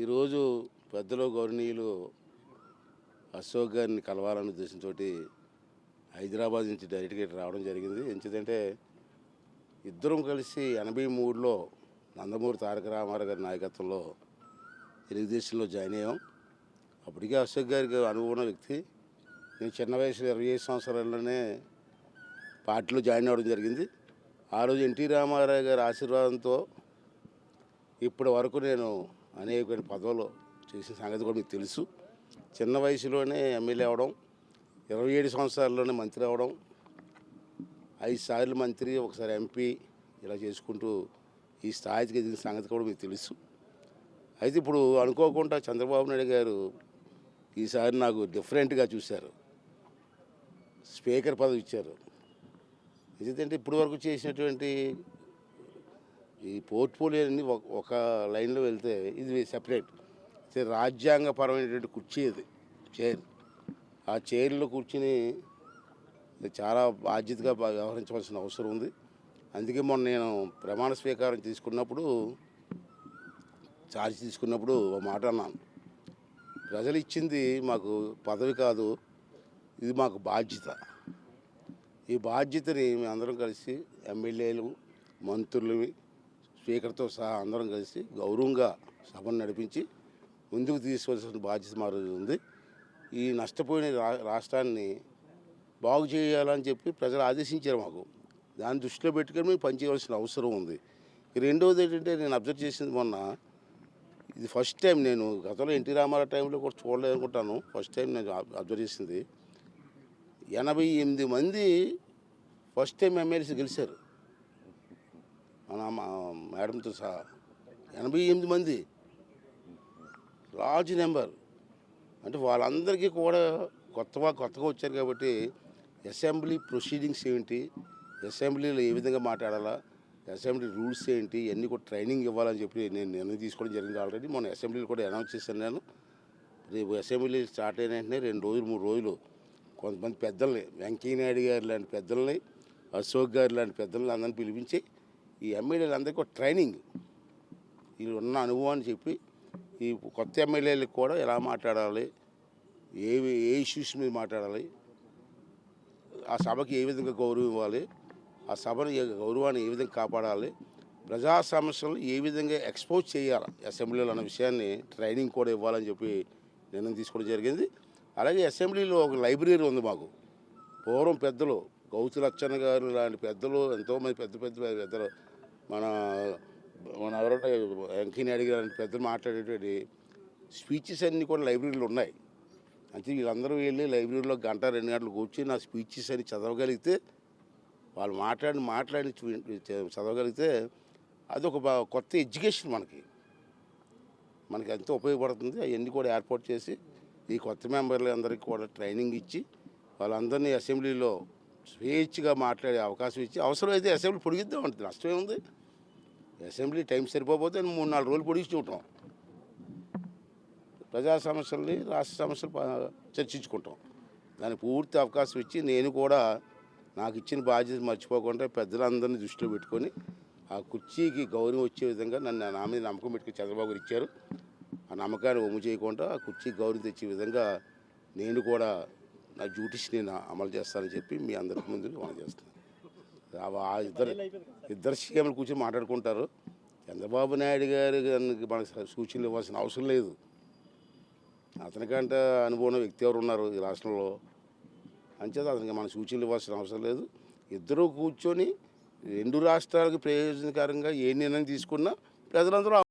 ఈరోజు పెద్దలు గౌరవనీయులు అశోక్ గారిని కలవాలనే ఉద్దేశంతో హైదరాబాద్ నుంచి డైరెక్ట్గా ఇటు రావడం జరిగింది. ఎందుకంటే ఇద్దరం కలిసి ఎనభై మూడులో నందమూరి తారక రామారావు గారి నాయకత్వంలో తెలుగుదేశంలో జాయిన్ అయ్యాం. అప్పటికే అశోక్ గారికి అనుభవం ఉన్న వ్యక్తి. నేను చిన్న వయసులో ఇరవై ఐదు సంవత్సరాల్లోనే పార్టీలో జాయిన్ అవ్వడం జరిగింది. ఆ రోజు ఎన్టీ రామారావు గారి ఆశీర్వాదంతో ఇప్పటి వరకు నేను అనేకమైన పదవులు చేసిన సంగతి కూడా మీకు తెలుసు. చిన్న వయసులోనే ఎమ్మెల్యే అవడం ఇరవై ఏడు సంవత్సరాల్లోనే మంత్రి అవడం ఐదు సార్లు మంత్రి ఒకసారి ఎంపీ ఇలా చేసుకుంటూ ఈ స్థాయికి ఎదిగిన సంగతి కూడా మీకు తెలుసు. అయితే ఇప్పుడు అనుకోకుండా చంద్రబాబు నాయుడు గారు ఈసారి నాకు డిఫరెంట్గా చూశారు. స్పీకర్ పదవి ఇచ్చారు. ఎందుకంటే ఇప్పటివరకు చేసినటువంటి ఈ పోర్ట్ఫోలియో అన్ని ఒక- ఒక లైన్లో వెళ్తే ఇది సెపరేట్ రాజ్యాంగపరమైనటువంటి కుర్చీ ఇది చైర్ ఆ చైర్లో కూర్చుని చాలా బాధ్యతగా వ్యవహరించవలసిన అవసరం ఉంది. అందుకే మొన్న నేను ప్రమాణ స్వీకారం తీసుకున్నప్పుడు ఛార్జ్ తీసుకున్నప్పుడు ఒక మాట అన్నాను. ప్రజలు ఇచ్చింది మాకు పదవి కాదు ఇది మాకు బాధ్యత. ఈ బాధ్యతని మేమందరం కలిసి ఎమ్మెల్యేలు మంత్రులు స్పీకర్తో సహా అందరం కలిసి గౌరవంగా సభను నడిపించి ముందుకు తీసుకోవాల్సిన బాధ్యత మా ఉంది. ఈ నష్టపోయిన రా రాష్ట్రాన్ని బాగు చేయాలని చెప్పి ప్రజలు ఆదేశించారు మాకు. దాన్ని దృష్టిలో పెట్టుకొని మేము పనిచేయవలసిన అవసరం ఉంది. ఈ రెండవది ఏంటంటే నేను అబ్జర్వ్ చేసింది మొన్న ఇది ఫస్ట్ టైం నేను గతంలో ఎన్టీ రామారావు టైంలో కూడా చూడలేదు అనుకుంటాను ఫస్ట్ టైం నేను అబ్జర్వ్ చేసింది. ఎనభై ఎనిమిది మంది ఫస్ట్ టైం ఎమ్మెల్సీ గెలిచారు. మన మా మేడంతో సహా ఎనభై ఎనిమిది మంది. లార్జ్ నెంబర్ అంటే వాళ్ళందరికీ కూడా కొత్తగా కొత్తగా వచ్చారు కాబట్టి అసెంబ్లీ ప్రొసీడింగ్స్ ఏంటి అసెంబ్లీలో ఏ విధంగా మాట్లాడాలా అసెంబ్లీ రూల్స్ ఏంటి ఇవన్నీ కూడా ట్రైనింగ్ ఇవ్వాలని చెప్పి నేను నిర్ణయం తీసుకోవడం జరిగింది ఆల్రెడీ మొన్న అసెంబ్లీలో కూడా అనౌన్స్ చేశాను నేను. రేపు అసెంబ్లీ స్టార్ట్ అయిన వెంటనే రెండు రోజులు మూడు రోజులు కొంతమంది పెద్దల్ని వెంకయ్యనాయుడు గారు లాంటి పెద్దల్ని అశోక్ గారు లాంటి పెద్దల్ని అందరిని పిలిపించి ఈ ఎమ్మెల్యేలు అందరికీ ఒక ట్రైనింగ్. వీళ్ళు ఉన్న అనుభవాన్ని చెప్పి ఈ కొత్త ఎమ్మెల్యేలకు కూడా ఎలా మాట్లాడాలి ఏవి ఏ ఇష్యూస్ మీద మాట్లాడాలి ఆ సభకి ఏ విధంగా గౌరవం ఇవ్వాలి ఆ సభను గౌరవాన్ని ఏ విధంగా కాపాడాలి ప్రజా సమస్యలు ఏ విధంగా ఎక్స్పోజ్ చేయాలి అసెంబ్లీలో అన్న విషయాన్ని ట్రైనింగ్ కూడా ఇవ్వాలని చెప్పి నిర్ణయం తీసుకోవడం జరిగింది. అలాగే అసెంబ్లీలో ఒక లైబ్రరీ ఉంది మాకు. పూర్వం పెద్దలు గౌతులక్షణ గారు లాంటి పెద్దలు ఎంతోమంది పెద్ద పెద్ద పెద్దలు మన మన ఎవరంటే వెంకయ్యనాయుడు గారు లాంటి పెద్దలు మాట్లాడేటువంటి స్పీచెస్ అన్నీ కూడా లైబ్రరీలో ఉన్నాయి. అంటే వీళ్ళందరూ వెళ్ళి లైబ్రరీలో గంట రెండు గంటలు కూర్చొని నా స్పీచెస్ అని చదవగలిగితే వాళ్ళు మాట్లాడి మాట్లాడి చదవగలిగితే అదొక బా- కొత్త ఎడ్యుకేషన్ మనకి. మనకి ఎంతో ఉపయోగపడుతుంది. అవన్నీ కూడా ఏర్పాటు చేసి ఈ కొత్త మెంబర్లు అందరికీ కూడా ట్రైనింగ్ ఇచ్చి వాళ్ళందరినీ అసెంబ్లీలో స్వేచ్ఛగా మాట్లాడే అవకాశం ఇచ్చి అవసరమైతే అసెంబ్లీ పొడిగిద్దాం అంటే నష్టమే ఉంది అసెంబ్లీ టైం సరిపోతే మూడు నాలుగు రోజులు పొడిగి ఉంటాం. ప్రజా సమస్యల్ని రాష్ట్ర సమస్యలు చర్చించుకుంటాం. దానికి పూర్తి అవకాశం ఇచ్చి నేను కూడా నాకు ఇచ్చిన బాధ్యత మర్చిపోకుండా పెద్దలందరినీ దృష్టిలో పెట్టుకొని ఆ కుర్చీకి గౌరవం వచ్చే విధంగా నన్ను నా మీద నమ్మకం పెట్టుకుని చంద్రబాబు గారు ఇచ్చారు. ఆ నమ్మకాన్ని ఒమ్ము చేయకుండా ఆ కుర్చీకి గౌరవం తెచ్చే విధంగా నేను కూడా నా డ్యూటీస్ నేను అమలు చేస్తానని చెప్పి మీ అందరికి ముందు అమలు చేస్తాను ఆ- ఇద్దరు ఇద్దరు సీఎంలు కూర్చొని మాట్లాడుకుంటారు. చంద్రబాబు నాయుడు గారు గారికి మనకు సూచనలు ఇవ్వాల్సిన అవసరం లేదు. అతనికంటే అనుభవం వ్యక్తి ఎవరు ఉన్నారు ఈ రాష్ట్రంలో? అంచేత అతనికి మన సూచనలు ఇవ్వాల్సిన అవసరం లేదు. ఇద్దరూ కూర్చొని రెండు రాష్ట్రాలకు ప్రయోజనకరంగా ఏ నిర్ణయం తీసుకున్నా ప్రజలందరూ